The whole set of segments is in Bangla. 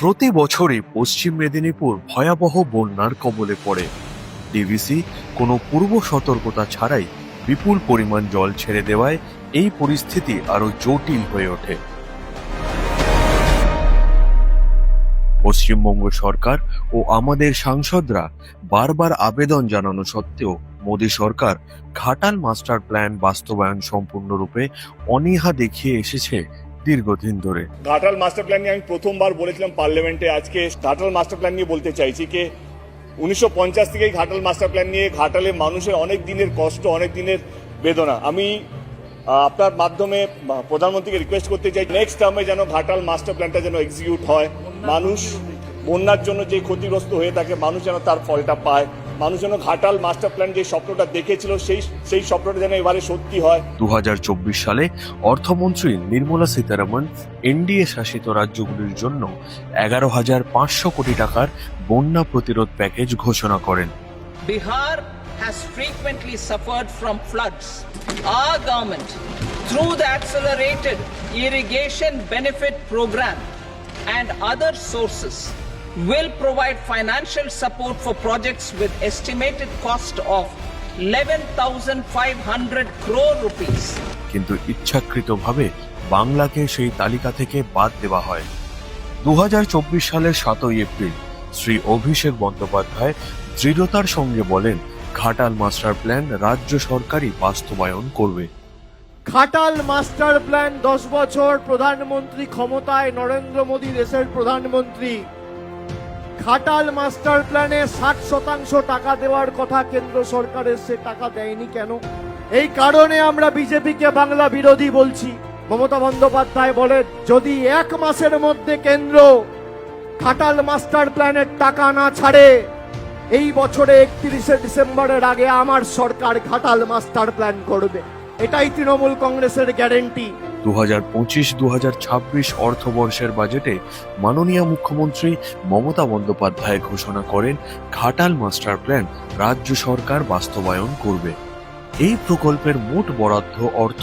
প্রতি বছরই পশ্চিম মেদিনীপুর ভয়াবহ বন্যার কবলে পড়ে। ডিভিসি কোনো পূর্ব সতর্কতা ছাড়াই বিপুল পরিমাণ জল ছেড়ে দেওয়ায় এই পরিস্থিতি আরও জটিল হয়ে ওঠে। পশ্চিমবঙ্গ সরকার ও আমাদের সাংসদরা বারবার আবেদন জানানো সত্ত্বেও মোদী সরকার ঘাটাল মাস্টার প্ল্যান বাস্তবায়ন সম্পূর্ণরূপে অনীহা দেখিয়ে এসেছে দীর্ঘদিন ধরে। ঘাটাল মাস্টার প্ল্যান নিয়ে আমি প্রথমবার বলেছিলাম পার্লামেন্টে আজকে ঘাটাল মাস্টার প্ল্যান নিয়ে বলতে চাইছি যে উনিশশো পঞ্চাশ থেকেই ঘাটাল মাস্টার প্ল্যান নিয়ে ঘাটালে মানুষের অনেক দিনের কষ্ট, অনেক দিনের বেদনা। আমি আপনার মাধ্যমে প্রধানমন্ত্রীকে রিকোয়েস্ট করতে চাই নেক্সট টার্মে যেন ঘাটাল মাস্টার প্ল্যানটা যেন এক্সিকিউট হয়। মানুষ বন্যার জন্য যে ক্ষতিগ্রস্ত হয়ে থাকে, মানুষ যেন তার ফলটা পায়। মানুষ যেন ঘাটাল মাস্টার প্ল্যান যে স্বপ্নটা দেখেছিল সেই সেই স্বপ্নটা যেন এবারে সত্যি হয় দু হাজার চব্বিশ সালে অর্থমন্ত্রী নির্মলা সীতারামন এনডিএ শাসিত রাজ্যগুলির জন্য এগারো হাজার পাঁচশো কোটি টাকার বন্যা প্রতিরোধ প্যাকেজ ঘোষণা করেন Bihar has frequently suffered from floods. Our government, through the accelerated irrigation benefit program and other sources, will provide financial support for projects with estimated cost of 11,500 crore rupees. কিন্তু ইচ্ছাকৃতভাবে বাংলাকে সেই তালিকা থেকে বাদ দেওয়া হয়। দুহাজার চব্বিশ সালের সাতই এপ্রিল শ্রী অভিষেক বন্দ্যোপাধ্যায় দৃঢ়তার সঙ্গে বলেন ঘাটাল মাস্টার প্ল্যান রাজ্য সরকারই বাস্তবায়ন করবে। ঘাটাল মাস্টার প্ল্যান দশ বছর প্রধানমন্ত্রী ক্ষমতায় নরেন্দ্র মোদী দেশের প্রধানমন্ত্রী। ঘাটাল মাস্টার প্ল্যানে ষাট শতাংশ টাকা দেওয়ার কথা কেন্দ্র সরকারের, সে টাকা দেয়নি কেন? এই কারণে আমরা বিজেপিকে বাংলা বিরোধী বলছি। মমতা বন্দ্যোপাধ্যায় বলেন, যদি এক মাসের মধ্যে কেন্দ্র খাটাল মাস্টার প্ল্যানের টাকা না ছাড়ে, এই বছরে একত্রিশে ডিসেম্বরের আগে আমার সরকার খাটাল মাস্টার প্ল্যান করবে। এটাই তৃণমূল কংগ্রেসের গ্যারেন্টি। দু হাজার পঁচিশ দু হাজার ছাব্বিশ অর্থবর্ষের বাজেটে মাননীয় মুখ্যমন্ত্রী মমতা বন্দ্যোপাধ্যায় ঘোষণা করেন, ঘাটাল মাস্টার প্ল্যান রাজ্য সরকার বাস্তবায়ন করবে। এই প্রকল্পের মোট বরাদ্দ অর্থ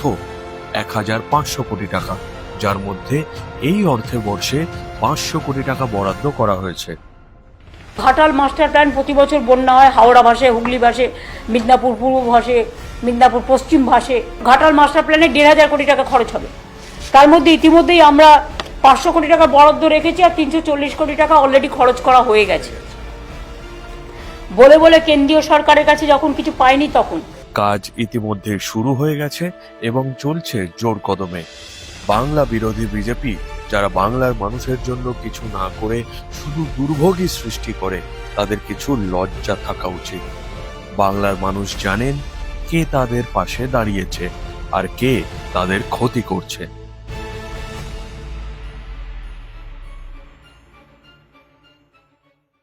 এক হাজার পাঁচশো কোটি টাকা, যার মধ্যে এই অর্থে বর্ষে পাঁচশো কোটি টাকা বরাদ্দ করা হয়েছে। ঘাটাল মাস্টার প্ল্যান প্রতি বছর বন্যা হয়, হাওড়া ভাষে হুগলি ভাষে মিদনাপুর পূর্ব ভাষে মিদনাপুর পশ্চিম ভাষে ঘাটাল মাস্টার প্ল্যানে দেড় হাজার কোটি টাকা খরচ হবে। তার মধ্যে ইতিমধ্যেই আমরা পাঁচশো কোটি টাকা বরাদ্দ রেখেছি আর তিনশো চল্লিশ কোটি টাকা অলরেডি খরচ করা হয়ে গেছে। বলে বলে কেন্দ্রীয় সরকারের কাছে যখন কিছু পায়নি তখন। কাজ ইতিমধ্যে শুরু হয়ে গেছে এবং চলছে জোর কদমে। বাংলা বিরোধী বিজেপি যারা বাংলার মানুষের জন্য কিছু না করে শুধু দুর্ভোগই সৃষ্টি করে, তাদের কিছু লজ্জা থাকা উচিত। বাংলার মানুষ জানেন কে তাদের পাশে দাঁড়িয়েছে আর কে তাদের ক্ষতি করছে।